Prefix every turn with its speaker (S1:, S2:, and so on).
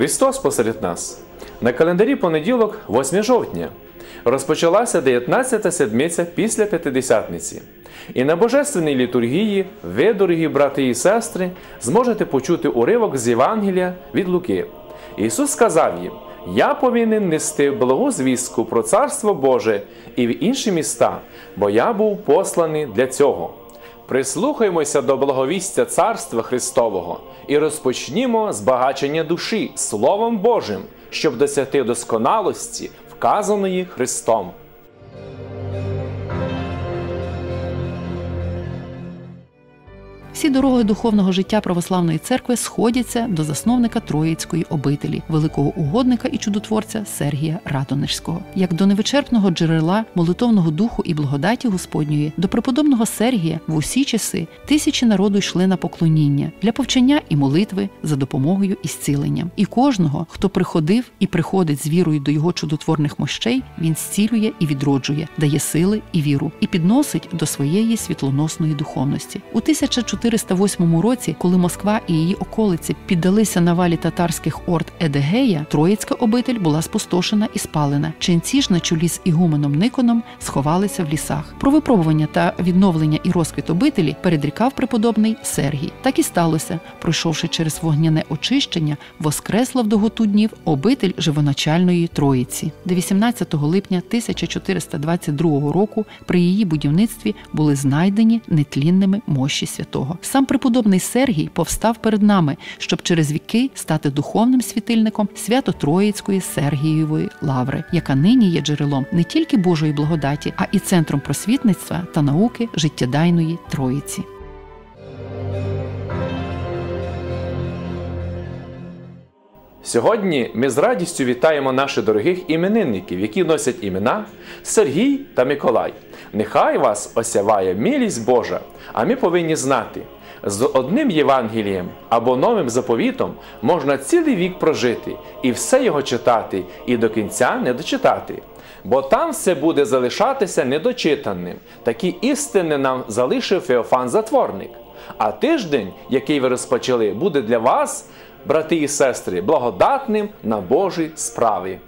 S1: Христос посеред нас. На календарі понеділок, 8 жовтня, розпочалася 19-та седмиця після П'ятидесятниці. І на божественній літургії ви, дорогі брати і сестри, зможете почути уривок з Євангелія від Луки. Ісус сказав їм: Я повинен нести благу звістку про Царство Боже і в інші міста, бо я був посланий для цього. Прислухаймося до благовістя Царства Христового і розпочнімо збагачення душі Словом Божим, щоб досягти досконалості, вказаної Христом.
S2: Всі дороги духовного життя православної церкви сходяться до засновника Троїцької обителі, великого угодника і чудотворця Сергія Радонежського, як до невичерпного джерела молитовного духу і благодаті Господньої, до преподобного Сергія в усі часи тисячі народу йшли на поклоніння для повчання і молитви за допомогою і зціленням. І кожного, хто приходив і приходить з вірою до його чудотворних мощей, він зцілює і відроджує, дає сили і віру, і підносить до своєї світлоносної духовності. У 1408 році, коли Москва і її околиці піддалися навалі татарських орд Едегея, Троїцька обитель була спустошена і спалена. Ченці ж на чолі з ігуменом Никоном сховалися в лісах. Про випробування та відновлення і розквіт обителі передрікав преподобний Сергій. Так і сталося. Пройшовши через вогняне очищення, воскресла в доготу днів обитель живоначальної Троїці, де 18 липня 1422 року при її будівництві були знайдені нетлінними мощі святого. Сам преподобний Сергій повстав перед нами, щоб через віки стати духовним світильником свято-троїцької Сергієвої лаври, яка нині є джерелом не тільки Божої благодаті, а і центром просвітництва та науки життєдайної Троїці.
S1: Сьогодні ми з радістю вітаємо наших дорогих іменинників, які носять імена Сергій та Миколай. Нехай вас осяває милість Божа, а ми повинні знати, з одним Євангелієм або новим заповітом можна цілий вік прожити і все його читати, і до кінця не дочитати. Бо там все буде залишатися недочитаним. Такі істини нам залишив Феофан Затворник. А тиждень, який ви розпочали, буде для вас, брати і сестри, благодатним на Божій справи.